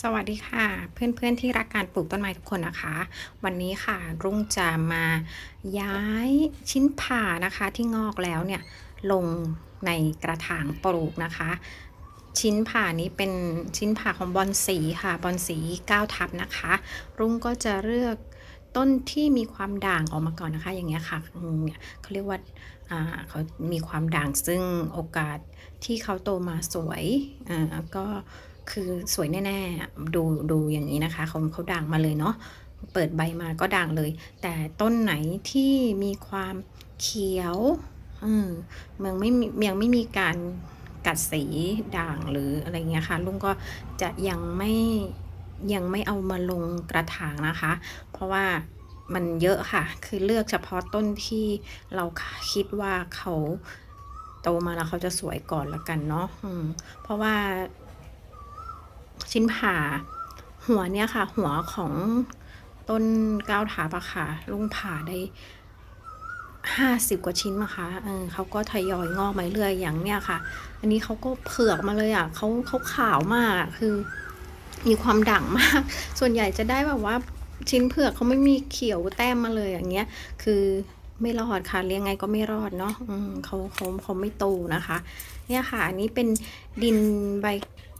สวัสดีค่ะ เพื่อนๆที่รักการปลูกต้นไม้ทุกคนนะคะ วันนี้ค่ะรุ่งจะมาย้ายชิ้นผ่านะคะที่งอกแล้วเนี่ยลงในกระถางปลูกนะคะ ชิ้นผ่านี้เป็นชิ้นผ่าของบอนสีค่ะบอนสี9ทับนะคะ รุ่งก็จะเลือกต้นที่มีความด่างออกมาก่อนนะคะ อย่างเงี้ยค่ะเนี่ยเขาเรียกว่าอ่าเขามีความด่างซึ่งโอกาสที่เขาโตมาสวยอ่าก็ คือสวยแน่ๆ ดูดูอย่างนี้นะคะเขาเขาด่างมาเลยเนาะเปิดใบมาก็ด่างเลย แต่ต้นไหนที่มีความเขียวอืมมันไม่มียังไม่มีการกัดสีด่างหรืออะไรเงี้ยค่ะ ลุงก็จะยังไม่ยังไม่เอามาลงกระถางนะคะ เพราะว่ามันเยอะค่ะ คือเลือกเฉพาะต้นที่เราคิดว่าเขาโตมาแล้วเขาจะสวยก่อนละกันเนาะเพราะว่า ชิ้นผ่า หัวเนี่ยค่ะ หัวของต้นก้าวถาปะค่ะลุงผ่าได้ห้าสิบกว่าชิ้นมาค่ะเออเขาก็ทยอยงอกมาเรื่อยอย่างเนี้ยค่ะ อันนี้เขาก็เผือกมาเลยอะเขาเขาขาวมากคือมีความด่างมาก ส่วนใหญ่จะได้แบบว่าชิ้นเผือกเขาไม่มีเขียวแต้มมาเลยอย่างเงี้ย คือไม่รอดค่ะเลี้ยงไงก็ไม่รอดเนาะเขาเขาเขาไม่โตนะคะ เนี่ยค่ะ อันนี้เป็นดินใบ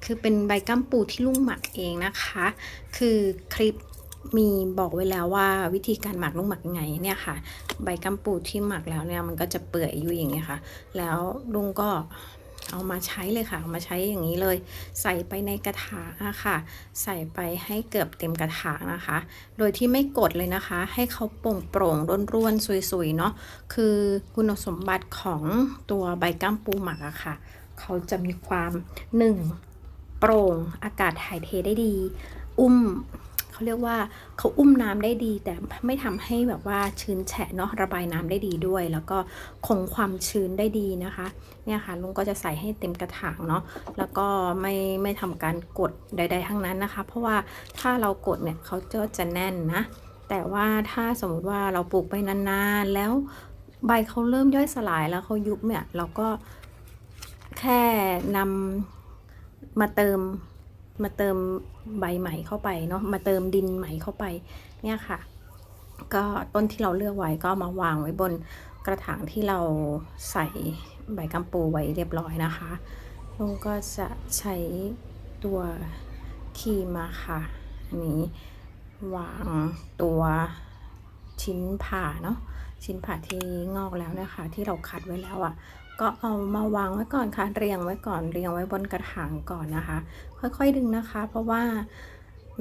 คือเป็นใบกัมปูที่ลุงหมักเองนะคะ คือคลิปมีบอกไว้แล้วว่าวิธีการหมักลุงหมักยังไงเนี่ยค่ะ ใบกัมปูที่หมักแล้วเนี่ยมันก็จะเปื่อยอยู่อย่างเงี้ยค่ะ แล้วลุงก็เอามาใช้เลยค่ะเอามาใช้อย่างนี้เลย ใส่ไปในกระถางอะค่ะ ใส่ไปให้เกือบเต็มกระถางนะคะ โดยที่ไม่กดเลยนะคะ ให้เขาโปร่งโปร่งร่วนร่วนๆสวยๆเนาะคือคุณสมบัติของตัวใบกัมปูหมักอะค่ะ เขาจะมีความหนึ่ง โปร่งอากาศถ่ายเทได้ดี อุ้มเขาเรียกว่าเขาอุ้มน้ำได้ดี แต่ไม่ทำให้แบบว่าชื้นแฉะเนาะระบายน้ำได้ดีด้วย แล้วก็คงความชื้นได้ดีนะคะ เนี่ยค่ะลุงก็จะใส่ให้เต็มกระถางเนาะแล้วก็ไม่ไม่ทำการกดใด ๆ ทั้งนั้นนะคะ เพราะว่าถ้าเรากดเนี่ยเขาจะจะแน่นนะ แต่ว่าถ้าสมมติว่าเราปลูกไปนานๆแล้วใบเขาเริ่มย่อยสลายแล้วเขายุบเนี่ยเราก็แค่นำ มาเติมมาเติมใบใหม่เข้าไปเนาะมาเติมดินใหม่เข้าไปเนี่ยค่ะ ก็ต้นที่เราเลือกไว้ก็มาวางไว้บนกระถางที่เราใส่ใบกัมปูไว้เรียบร้อยนะคะลุงก็จะใช้ตัวครีมมาค่ะอันนี้วางตัวชิ้นผ่าเนาะ ชิ้นผ่าที่งอกแล้วนะคะ ที่เราคัดไว้แล้วอะ่ะ ก็เอามาวางไว้ก่อนค่ะเรียงไว้ก่อนเรียงไว้บนกระถางก่อนนะคะ ค่อยๆดึงนะคะ เพราะว่า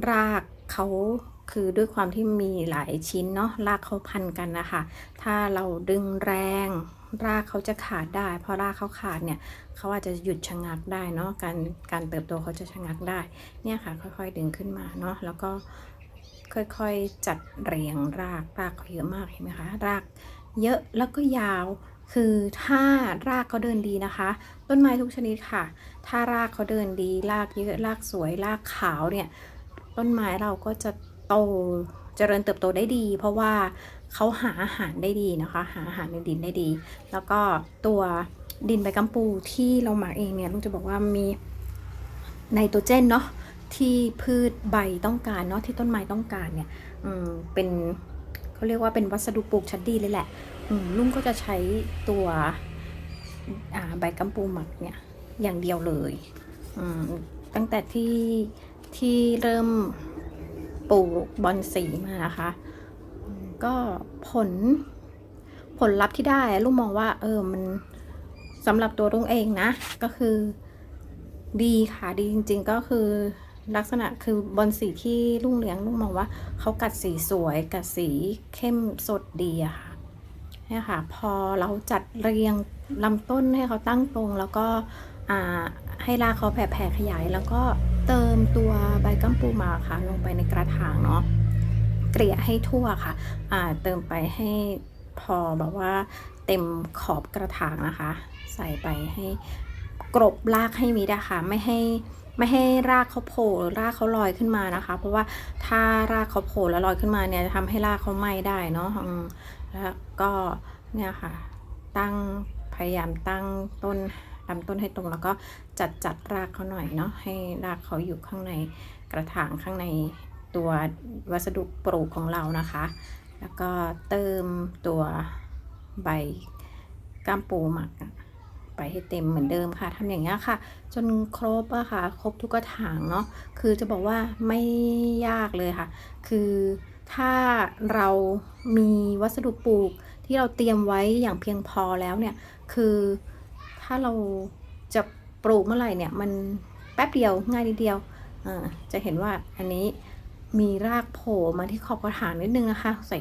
รากเขาคือด้วยความที่มีหลายชิ้นเนาะรากเขาพันกันนะคะ ถ้าเราดึงแรง รากเขาจะขาดได้ เพราะรากเขาขาดเนี่ยเขาอาจจะหยุดชะงักได้เนาะการการเติบโตเขาจะชะงักได้เนี่ยค่ะ ค่อยๆดึงขึ้นมาเนาะแล้วก็ ค่อยๆจัดเรียงรากรากเขาเยอะมากเห็นไหมคะรากเยอะแล้วก็ยาวคือถ้ารากเขาเดินดีนะคะ ต้นไม้ทุกชนิดค่ะ ถ้ารากเขาเดินดี รากเยอะรากสวยรากขาวเนี่ยต้นไม้เราก็จะโตเจริญเติบโตได้ดี เพราะว่าเขาหาอาหารได้ดีนะคะ หาอาหารในดินได้ดี แล้วก็ตัวดินใบกัมปูที่เราหมักเองเนี่ยลุงจะบอกว่ามีไนโตรเจนเนาะ ที่พืชใบต้องการเนาะที่ต้นไม้ต้องการเนี่ยเป็นเขาเรียกว่าเป็นวัสดุปลูกชั้นดีเลยแหละลุงก็จะใช้ตัวใบกัมปูหมักเนี่ยอย่างเดียวเลยตั้งแต่ที่ที่เริ่มปลูกบอนสีมานะคะ ก็ผลผลลัพธ์ที่ได้ลุงมองว่า เออมันสำหรับตัวลุงเองนะ ก็คือดีค่ะ ดีจริง ๆ ก็คือ ลักษณะคือบอนสีที่ลุงเลี้ยงลุงมองว่าเขากัดสีสวยกัดสีเข้มสดดีอะค่ะเนี่ยค่ะ พอเราจัดเรียงลำต้นให้เขาตั้งตรง แล้วก็ให้รากเขาแผ่ๆขยาย แล้วก็เติมตัวใบกัมปูมาค่ะ ลงไปในกระถางเนาะเกลี่ยให้ทั่วค่ะเติมไปให้พอแบบว่าเต็มขอบกระถางนะคะ ใส่ไปให้กรบรากให้มิดอะค่ะไม่ให้ ไม่ให้รากเขาโผล่หรือรากเขาลอยขึ้นมานะคะ เพราะว่าถ้ารากเขาโผล่แล้วลอยขึ้นมาเนี่ยจะทำให้รากเขาไหม้ได้เนาะแล้วก็เนี่ยค่ะ ตั้งพยายามตั้งต้นลำต้นให้ตรงแล้วก็จัดจัดรากเขาหน่อยเนาะให้รากเขาอยู่ข้างในกระถางข้างในตัววัสดุปลูกของเรานะคะ แล้วก็เติมตัวใบก้ามปูหมักอะ ไปให้เต็มเหมือนเดิมค่ะทำอย่างนี้ค่ะ จนครบอะค่ะ ครบทุกกระถางเนาะคือจะบอกว่าไม่ยากเลยค่ะ คือถ้าเรามีวัสดุปลูกที่เราเตรียมไว้อย่างเพียงพอแล้วเนี่ย คือถ้าเราจะปลูกเมื่อไหร่เนี่ย มันแป๊บเดียวง่ายนิดเดียวจะเห็นว่าอันนี้มีรากโผล่มาที่ขอบกระถางนิดนึงนะคะ ใส่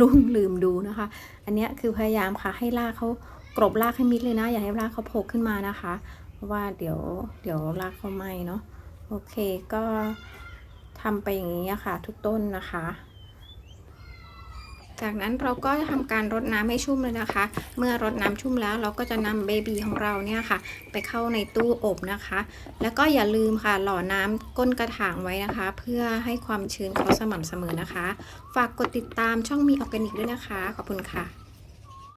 ลุงลืมดูนะคะ อันนี้คือพยายามค่ะให้รากเขา กรบรากให้มิดเลยนะ อย่าให้รากเขาโผล่ขึ้นมานะคะ เพราะว่าเดี๋ยวเดี๋ยวรากเขาไหม้เนาะโอเคก็ทำไปอย่างนี้ค่ะ ทุกต้นนะคะ จากนั้นเราก็จะทำการรดน้ำให้ชุ่มเลยนะคะ เมื่อรดน้ำชุ่มแล้วเราก็จะนำเบบีของเราเนี่ยค่ะ ไปเข้าในตู้อบนะคะ แล้วก็อย่าลืมค่ะ หล่อน้ำก้นกระถางไว้นะคะ เพื่อให้ความชื้นเขาสม่ำเสมอนะคะ ฝากกดติดตามช่องมีออร์แกนิกด้วยนะคะ ขอบคุณค่ะ